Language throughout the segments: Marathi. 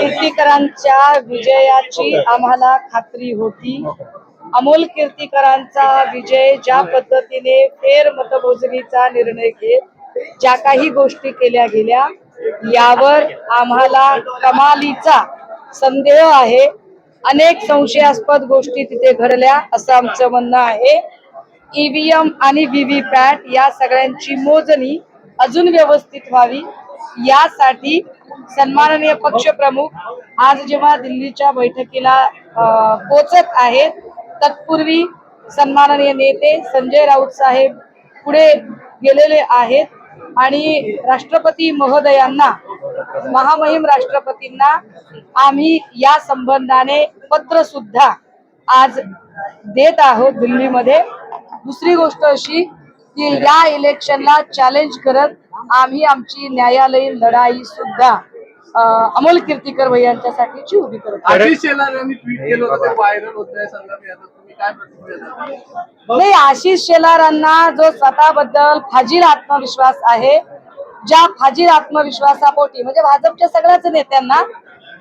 कीर्तीकरांच्या विजयाची आम्हाला खात्री होती. अमोल कीर्तीकरांचा विजय ज्या पद्धतीने फेर मतमोजणीचा निर्णय घेत ज्या काही गोष्टी केल्या गेल्या यावर आम्हाला कमालीचा संदेह आहे. अनेक संशयास्पद गोष्टी तिथे घडल्या असं आमचं म्हणणं आहे. ईव्हीएम आणि व्हीव्हीपॅट या सगळ्यांची मोजणी अजून व्यवस्थित व्हावी. यासाठी सन्माननीय पक्षप्रमुख आज जेव्हा दिल्लीच्या बैठकीला पोचत आहेत तत्पूर्वी सन्माननीय नेते संजय राऊत साहेब पुढे गेलेले आहेत आणि राष्ट्रपती महोदयांना महामहिम राष्ट्रपतींना आम्ही या संबंधाने पत्र सुद्धा आज देत आहोत दिल्लीमध्ये. दुसरी गोष्ट अशी की या इलेक्शनला चॅलेंज करत आम्ही आमची न्यायालयीन लढाई सुद्धा अमोल कीर्तीकर भैयांच्यासाठीची उभी करत आहोत. आशिष शेलार यांनी ट्विट केलं होतं ते व्हायरल होत आहे संदर्भ याचा तुम्ही काय प्रतिक्रिया द्याल? नाही आशिष शेलारांना जो स्वतःबद्दल फाजील आत्मविश्वास आहे ज्या फाजील आत्मविश्वासापोटी म्हणजे भाजपच्या सगळ्याच नेत्यांना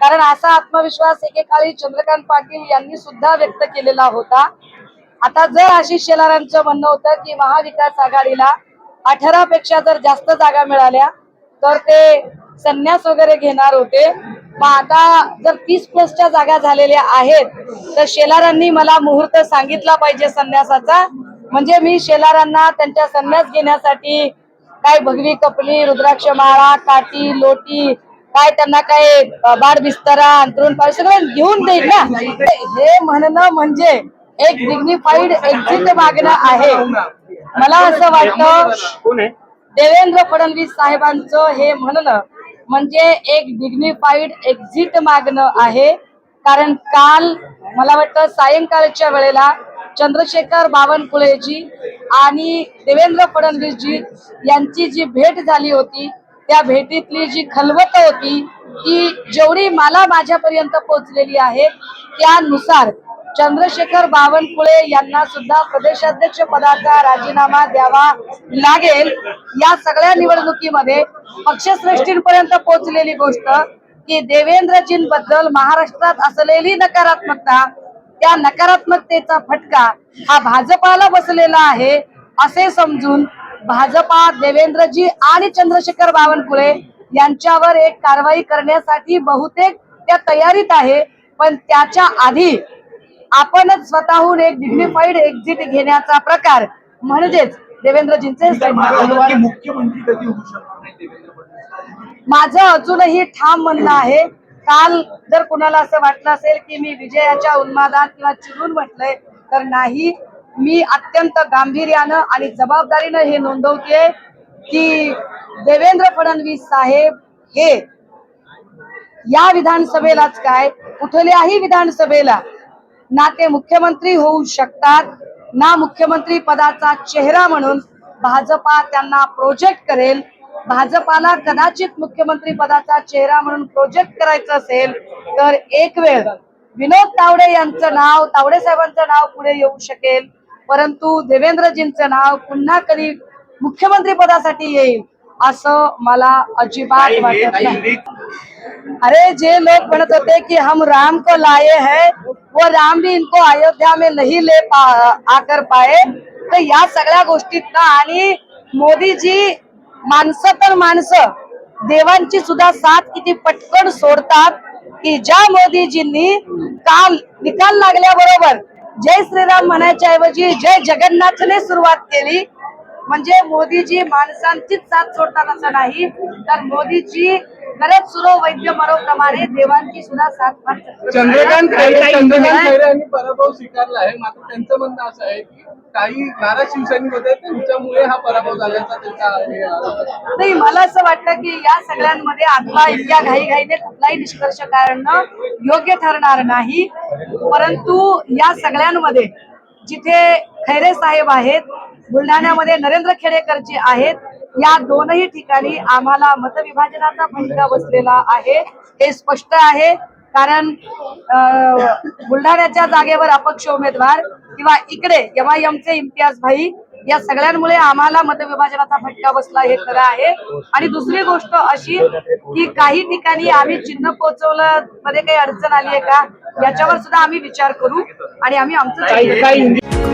कारण असा आत्मविश्वास एकेकाळी चंद्रकांत पाटील यांनी सुद्धा व्यक्त केलेला होता आता जर आशिष शेलारांचं म्हणणं होतं की महाविकास आघाडीला अठरा पेक्षा जर जास्त जागा मिळाल्या तर ते संन्यास वगैरे घेणार होते. मग आता जर तीस प्लसच्या जागा झालेल्या आहेत तर शेलारांनी मला मुहूर्त सांगितला पाहिजे संन्यासाचा. म्हणजे मी शेलारांना त्यांच्या संन्यास घेण्यासाठी काय भगवी कपली रुद्राक्ष माळा काठी लोटी काय त्यांना काय बाड बिस्तरा अंतरुण पाय सगळं घेऊन देईल ना? हे म्हणणं म्हणजे एक डिग्निफाईड एक्झिट मागणं आहे. मला असं वाटतं देवेंद्र फडणवीस साहेबांचं हे म्हणणं म्हणजे एक डिग्निफाईड एक्झिट मागणं आहे. कारण काल मला वाटतं सायंकाळच्या वेळेला चंद्रशेखर बावनकुळेजी आणि देवेंद्र फडणवीसजी यांची जी भेट झाली होती त्या भेटीतली जी खलबत होती ती जेवढी मला माझ्यापर्यंत पोहोचलेली आहे त्यानुसार चंद्रशेखर बावनकुळे यांना सुद्धा प्रदेशाध्यक्ष पदाचा राजीनामा द्यावा लागेल. या सगळ्या निवडणुकीमध्ये पक्षश्रेष्ठींपर्यंत पोहोचलेली गोष्ट की देवेंद्रजींबद्दल महाराष्ट्रात असलेली नकारात्मकता त्या नकारात्मकतेचा फटका हा भाजपाला बसलेला आहे असे समजून भाजपा देवेंद्रजी आणि चंद्रशेखर बावनकुळे यांच्यावर एक कारवाई करण्यासाठी बहुतेक त्या तयारीत आहे. पण त्याच्या आधी आपणच स्वतःहून एक डिग्निफाईड एक्झिट घेण्याचा प्रकार. म्हणजेच देवेंद्रजींचे फडणवीस माझं अजूनही ठाम म्हणणं आहे काल जर कुणाला असं वाटलं असेल की मी विजयाच्या उन्मादात किंवा चिडून म्हटलंय तर नाही. मी अत्यंत गांभीर्यानं आणि जबाबदारीनं हे नोंदवते की देवेंद्र फडणवीस साहेब हे या विधानसभेलाच काय कुठल्याही विधानसभेला ना ते मुख्यमंत्री होऊ शकतात ना मुख्यमंत्री पदाचा चेहरा म्हणून भाजपा त्यांना प्रोजेक्ट करेल. भाजपाला कदाचित मुख्यमंत्री पदाचा चेहरा म्हणून प्रोजेक्ट करायचं असेल तर एक वेळ विनोद तावडे यांचं नाव तावडे साहेबांचं नाव पुढे येऊ शकेल. परंतु देवेंद्रजींचं नाव पुन्हा कधी मुख्यमंत्री पदासाठी येईल असं मला अजिबात वाटत नाही अरे जे लोग म्हणत होते कि हम राम को लाए हैं वो राम भी इनको अयोध्या में नहीं ले पा आकर पाए। तर या सगळ्या गोष्टीतना आणि मोदीजी माणसं तर माणसं देवांची सुद्धा साथ किती पटकन सोडतात की ज्या मोदीजींनी काल निकाल लागल्याबरोबर जय श्रीराम म्हणायच्या ऐवजी जय जगन्नाथने सुरुवात केली. म्हणजे मोदीजी माणसांचीच साथ सोडतात असं नाही तर मोदीजी गरज सुरो वैद्य मरो प्रमाणे देवांची सुद्धा साथ. चंद्रकांत खैरे चंद्रकांत खैरे यांनी पराभव स्वीकारला आहे मात्र त्यांचं म्हणणं असं आहे की काही नाराज शिवसैनिक होते त्यांच्यामुळे हा पराभव झाल्याचा त्यांचा. नाही मला असं वाटतं की या सगळ्यांमध्ये आता इतक्या घाईघाईने कुठलाही निष्कर्ष काढणं योग्य ठरणार नाही परंतु या सगळ्यांमध्ये जिथे खैरे साहेब आहेत बुलढाण्यामध्ये नरेंद्र खेडेकरजी आहेत. या दोनही ठिकाणी आम्हाला मतविभाजनाचा फटका बसलेला आहे. हे स्पष्ट आहे. कारण बुलढाण्याच्या जागेवर अपक्ष उमेदवार किंवा इकडे एमआयएमचे इम्तियाज भाई या सगळ्यांमुळे आम्हाला मतविभाजनाचा फटका बसला हे खरं आहे. आणि दुसरी गोष्ट अशी की काही ठिकाणी आम्ही चिन्ह पोहोचवलं मध्ये काही अडचण आली आहे का? याच्यावर सुद्धा आम्ही विचार करू आणि आम्ही आमचं